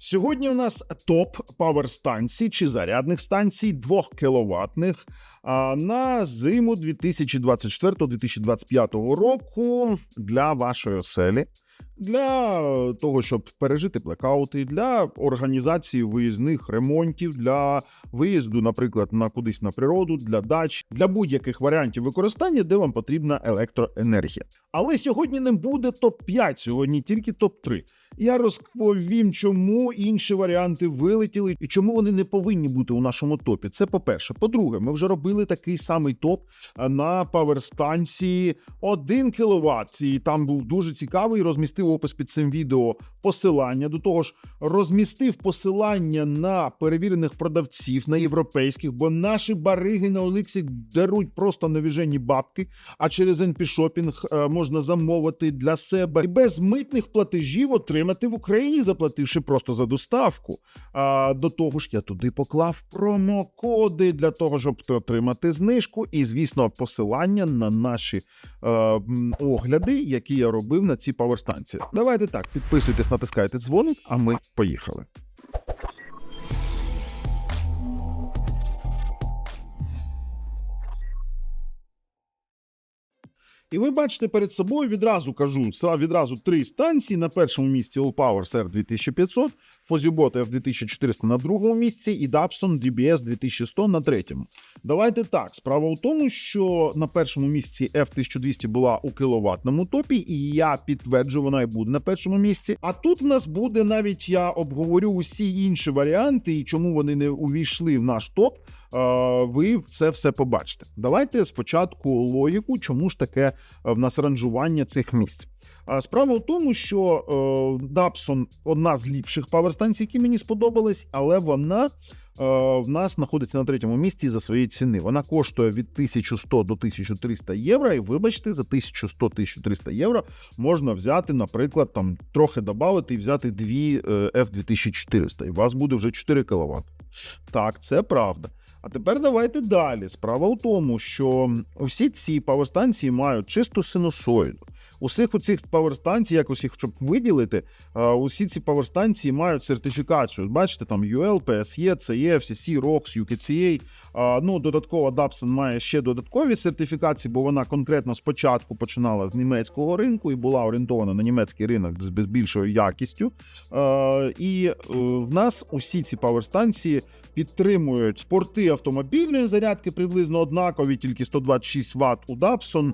Сьогодні у нас топ павер станцій чи зарядних станцій 2 кіловатних на зиму 2024-2025 року для вашої оселі. Для того, щоб пережити блекаути, для організації виїзних ремонтів, для виїзду, наприклад, на кудись на природу, для дач, для будь-яких варіантів використання, де вам потрібна електроенергія. Але сьогодні не буде топ 5 сьогодні тільки топ 3 Я розповім, чому інші варіанти вилетіли і чому вони не повинні бути у нашому топі. Це по-перше. По-друге, ми вже робили такий самий топ а, на паверстанції 1 кВт. І там був дуже цікавий. Розмістив опис під цим відео посилання. До того ж, розмістив посилання на перевірених продавців на європейських, бо наші бариги на Олексі дарують просто невіжені бабки. А через NP Shopping е, можна замовити для себе і без митних платежів отримати в Україні, заплативши просто за доставку. А до того ж, я туди поклав промокоди для того, щоб отримати знижку, і, звісно, посилання на наші е, огляди, які я робив на ці паверстанції. Давайте так, підписуйтесь, натискайте дзвоник, а ми поїхали. І ви бачите перед собою відразу кажу відразу три станції. На першому місці All Powers R 2500, Fozibot F 2400 на другому місці і Dapson DBS 2100 на третьому. Давайте так. Справа в тому, що на першому місці F 1200 була у кіловатному топі, і я підтверджую, вона і буде на першому місці. А тут в нас буде навіть я обговорю усі інші варіанти і чому вони не увійшли в наш топ. Е, ви це все побачите. Давайте спочатку логіку, чому ж таке е, в нас ранжування цих місць. А Справа в тому, що е, Дапсон одна з ліпших паверстанцій, які мені сподобались, але вона е, в нас знаходиться на третьому місці за своєї ціни. Вона коштує від 1100 до 1300 євро. І вибачте, за 1100-1300 євро можна взяти, наприклад, там трохи додати і взяти дві е, F2400, і у вас буде вже 4 кВт. Так, це правда. А тепер давайте далі. Справа в тому, що усі ці паверстанції мають чисту синусоїду. Усіх у цих паверстанцій, як усіх, щоб виділити, усі ці паверстанції мають сертифікацію. Бачите, там UL, PSE, CE, FCC, ROX, UKCA. Ну, додатково Dapson має ще додаткові сертифікації, бо вона конкретно спочатку починала з німецького ринку і була орієнтована на німецький ринок з більшою якістю. І е, в нас усі ці паверстанції підтримують порти автомобільної зарядки приблизно однакові, тільки 126 Вт у Dapson,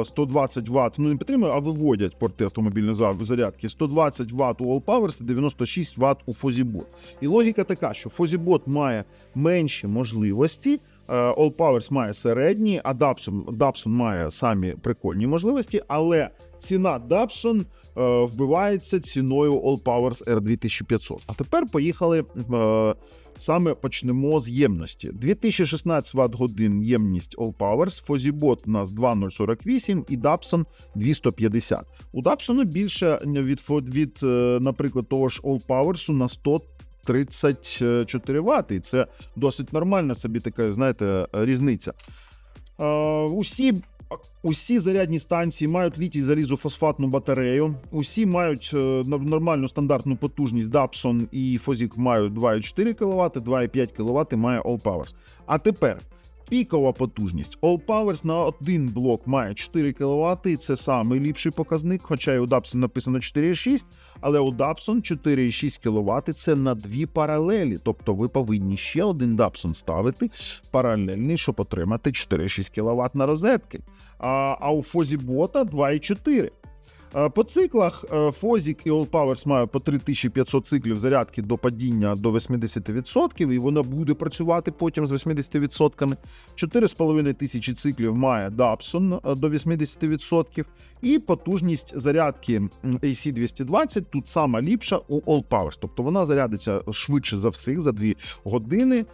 е, 120 Вт, ну підтримує, а виводять порти автомобільної зарядки. 120 Вт у All Powers і 96 Вт у Фозібот. І логіка така, що Фозібот має менші можливості. Е, All Powers має середні, а Dapson, Dapson має самі прикольні можливості, але ціна Dapson е, вбивається ціною All Powers R2500. А тепер поїхали. Е, Саме почнемо з ємності. 2016 Вт годин ємність All Powers, Fozibot у нас 2048 і Dapson 250. У Dapson більше від, від, наприклад, того ж All Powers на 134 Вт. І це досить нормальна собі така, знаєте, різниця. Усі Усі зарядні станції мають літій залізофосфатну батарею. Усі мають е, нормальну стандартну потужність. Dapson і Fozik мають 2,4 кВт, 2,5 кВт має All Powers. А тепер пікова потужність. All Powers на один блок має 4 кВт, і це самий ліпший показник, хоча і у Dapson написано 4,6, але у Dapson 4,6 кВт це на дві паралелі. Тобто ви повинні ще один Dapson ставити паралельний, щоб отримати 4,6 кВт на розетки. А, а у Фозібота 2,4. Е, По циклах е, Фозік і All Powers мають по 3500 циклів зарядки до падіння до 80%, і вона буде працювати потім з 80%. 4,5 тисячі циклів має Dapson е, до 80%. І потужність зарядки AC220 тут сама ліпша у All Powers. Тобто вона зарядиться швидше за всіх за 2 години.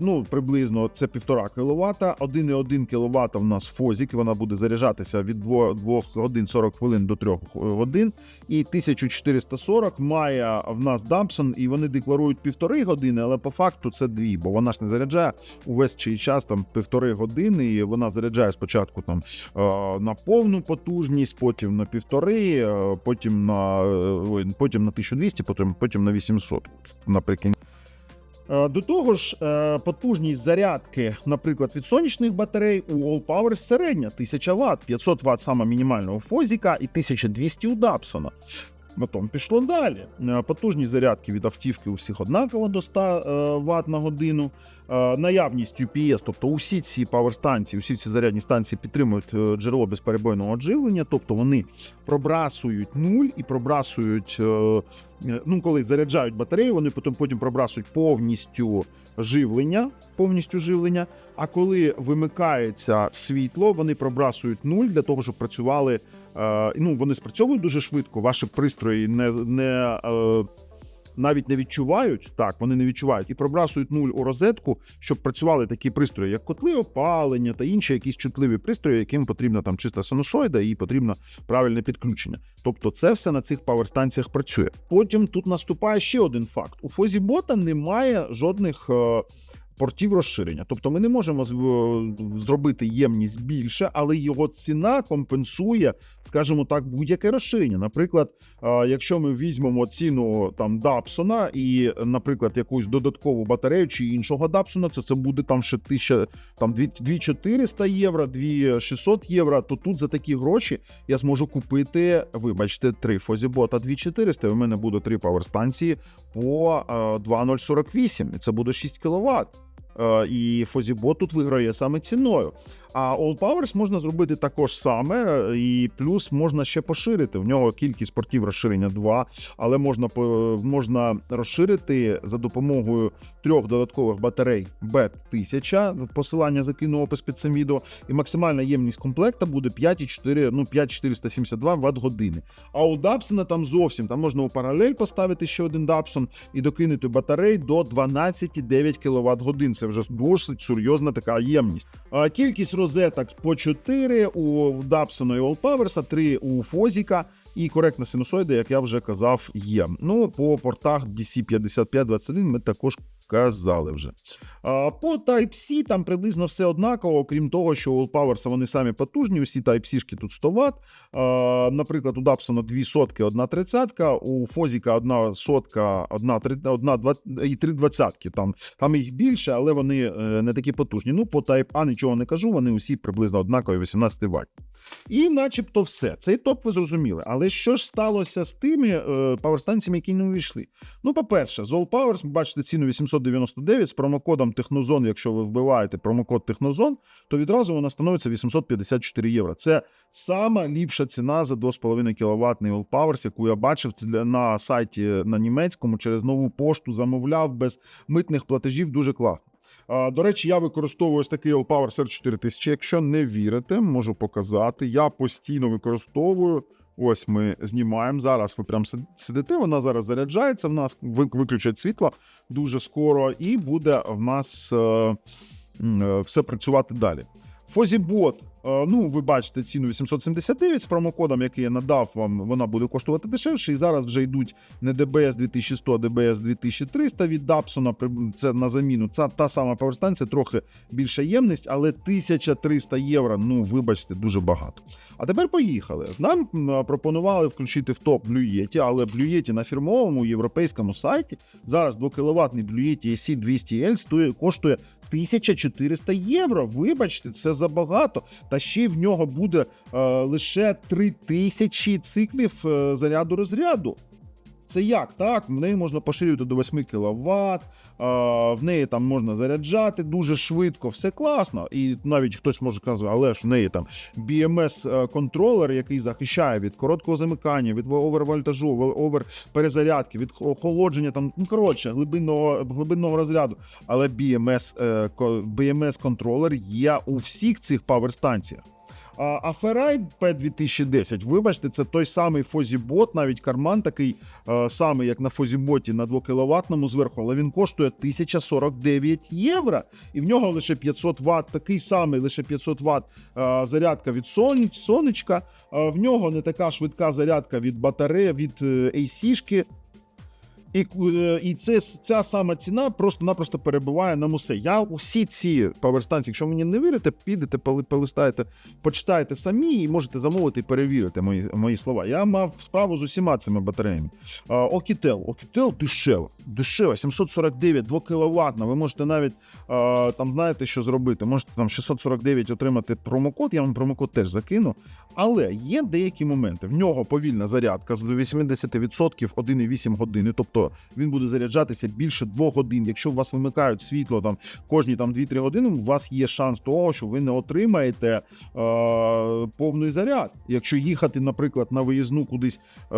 Ну, приблизно це 1,5 кВт. 1,1 кВт у нас Фозік, вона буде заряджатися від 2, 2 годин 40 хвилин до до 3 годин. І 1440 має в нас Damson, і вони декларують півтори години, але по факту це дві, бо вона ж не заряджає увесь чий час там півтори години, і вона заряджає спочатку там е, на повну потужність, потім на півтори, е, потім на е, потім на 1200, потім потім на 800 наприкінці. Е, До того ж, е, потужність зарядки, наприклад, від сонячних батарей у All Power середня 1000 Вт, 500 Вт саме мінімального Фозіка і 1200 у Дапсона. Потім пішло далі. Е, Потужність зарядки від автівки у всіх однаково до 100 е, Вт на годину. Е, Наявність UPS, тобто усі ці паверстанції, усі ці зарядні станції підтримують джерело безперебойного живлення, тобто вони пробрасують нуль і пробрасують. Ну, коли заряджають батарею, вони потім потім пробрасують повністю живлення, повністю живлення. А коли вимикається світло, вони пробрасують нуль для того, щоб працювали. Е, ну, вони спрацьовують дуже швидко. Ваші пристрої не, не е, навіть не відчувають. Так, вони не відчувають і пробрасують нуль у розетку, щоб працювали такі пристрої, як котли опалення та інші якісь чутливі пристрої, яким потрібна там чиста синусоїда і потрібно правильне підключення. Тобто, це все на цих паверстанціях працює. Потім тут наступає ще один факт: у Фозібота немає жодних. Портів розширення, тобто ми не можемо зробити ємність більше, але його ціна компенсує, скажімо так, будь-яке розширення. Наприклад, якщо ми візьмемо ціну там Дапсона і, наприклад, якусь додаткову батарею чи іншого Дапсона, то це буде там ще тисяча, там 2400 євро, 2600 євро. То тут за такі гроші я зможу купити, вибачте, три Фозібота 2400, і у мене буде три паверстанції по е, 2048, і це буде 6 кВт. Е, І Фозібот тут виграє саме ціною. А All Powers можна зробити також саме, е, і плюс можна ще поширити. В нього кількість портів розширення 2, але можна можна розширити за допомогою трьох додаткових батарей B1000, посилання закину опис під цим відео, і максимальна ємність комплекта буде 5,4, ну 5,472 Вт години. А у Дапсона там зовсім там можна у паралель поставити ще один Дапсон і докинути батарей до 12,9 кВт годин. Це вже досить серйозна така ємність. А кількість розеток по 4 у Дапсона і Powers, 3 у Фозіка. І коректна синусоїда, як я вже казав, є. Ну, по портах DC5521 ми також казали вже. По Type-C там приблизно все однаково, окрім того, що у Powers вони самі потужні, усі Type-C-шки тут 100 Вт. Наприклад, у Дапсона 2 сотки, 1 тридцятка, у Фозіка 1 сотка, 1, 1 і 3 двадцятки. Там, там їх більше, але вони е, не такі потужні. Ну, по Type-A нічого не кажу, вони усі приблизно однакові 18 Вт. І начебто все. Цей топ ви зрозуміли. Але що ж сталося з тими е, паверстанціями, які не увійшли? Ну, по-перше, з All Powers, бачите ціну 899 з промокодом Технозон. Якщо ви вбиваєте промокод Технозон, то відразу вона становиться 854 євро. Це сама ліпша ціна за 2,5 кВт All Powers, яку я бачив на сайті на німецькому через нову пошту замовляв без митних платежів. Дуже класно. До речі, я використовую ось такий All Power Search 4000. Якщо не вірите, можу показати. Я постійно використовую. Ось ми знімаємо. Зараз ви прям сидите. Вона зараз заряджається. В нас виключать світло дуже скоро, і буде в нас е, е, все працювати далі. Фозібот. Е, Ну, ви бачите ціну 879 з промокодом, який я надав вам, вона буде коштувати дешевше. І зараз вже йдуть не DBS 2100, а DBS 2300 від Дапсона. Це на заміну. Це та сама паверстанція, трохи більша ємність, але 1300 євро. Ну, вибачте, дуже багато. А тепер поїхали. Нам пропонували включити в топ Yeti, але Yeti на фірмовому європейському сайті зараз 2 кВт Yeti AC 200L стоїть, коштує 1400 євро. Вибачте, це забагато. Та ще й в нього буде е, лише 3000 циклів е, заряду розряду. Це як? Так, в неї можна поширювати до 8 кВт, в неї там можна заряджати дуже швидко, все класно. І навіть хтось може казати, але ж в неї там BMS-контролер, який захищає від короткого замикання, від овервольтажу, оверперезарядки, від охолодження, там, ну коротше, глибинного, глибинного розряду. Але BMS, е, BMS-контролер є у всіх цих паверстанціях. А, Ferrite P2010, вибачте, це той самий Фозібот, навіть карман такий е, самий, як на Фозіботі на 2 кВт зверху, але він коштує 1049 євро. І в нього лише 500 Вт, такий самий, лише 500 Вт е, зарядка від сонечка. Е, в нього не така швидка зарядка від батареї, від е, AC-шки. І, е, і це, ця сама ціна просто-напросто перебуває на мусе. Я усі ці паверстанції, якщо мені не вірите, підете, полистаєте, почитаєте самі і можете замовити і перевірити мої, мої слова. Я мав справу з усіма цими батареями. Окітел. Окітел дешево. Дешево, 749, 2 кВт. Ви можете навіть там знаєте, що зробити. Можете там 649 отримати промокод. Я вам промокод теж закину. Але є деякі моменти. В нього повільна зарядка з до 80% 1,8 години. Тобто він буде заряджатися більше 2 годин. Якщо у вас вимикають світло там кожні там 2-3 години, у вас є шанс того, що ви не отримаєте е, повний заряд. Якщо їхати, наприклад, на виїзну кудись е,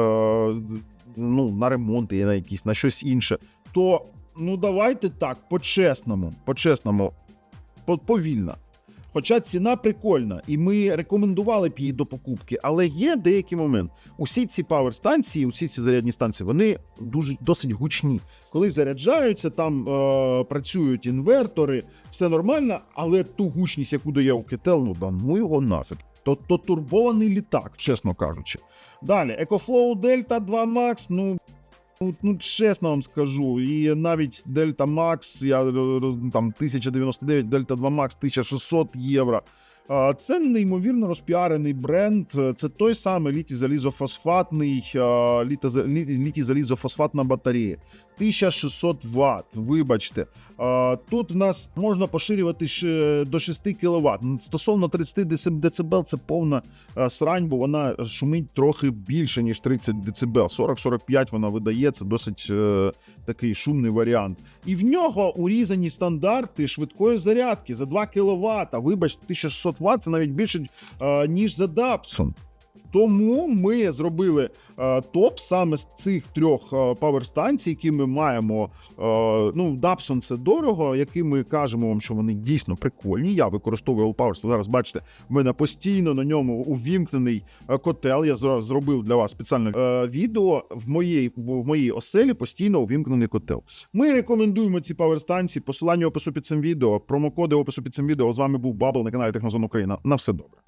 ну, на ремонти, на якісь на щось інше, то ну давайте так, по-чесному, по-чесному, повільно. Хоча ціна прикольна, і ми рекомендували б її до покупки, але є деякий момент. Усі ці пауер-станції, усі ці зарядні станції, вони дуже досить гучні. Коли заряджаються, там е, працюють інвертори, все нормально, але ту гучність, яку дає у Кетел, ну да ну його нафіг. То, то турбований літак, чесно кажучи. Далі, EcoFlow Delta 2 Max, ну. Ну, ну, чесно вам скажу, і навіть Delta Max, я е, там 1099, Delta 2 Max 1600 євро. Це неймовірно розпіарений бренд. Це той самий літій-залізофосфатний, літій залізофосфатна батарея. 1600 Вт, вибачте. Тут в нас можна поширювати до 6 кВт. Стосовно 30 дБ це повна срань, бо вона шумить трохи більше, ніж 30 дБ. 40-45 вона видає, це досить е, такий шумний варіант. І в нього урізані стандарти швидкої зарядки за 2 кВт. Вибачте, 1600 Вт це навіть більше, е, ніж за Дапсон. Тому ми зробили е, топ саме з цих трьох е, паверстанцій, які ми маємо. Е, ну, Дапсон це дорого, які ми кажемо вам, що вони дійсно прикольні. Я використовую All Зараз бачите, в мене постійно на ньому увімкнений котел. Я зро- зробив для вас спеціальне відео. В моїй, в моїй оселі постійно увімкнений котел. Ми рекомендуємо ці паверстанції. Посилання опису під цим відео, промокоди опису під цим відео. З вами був Бабл на каналі Технозон Україна. На все добре.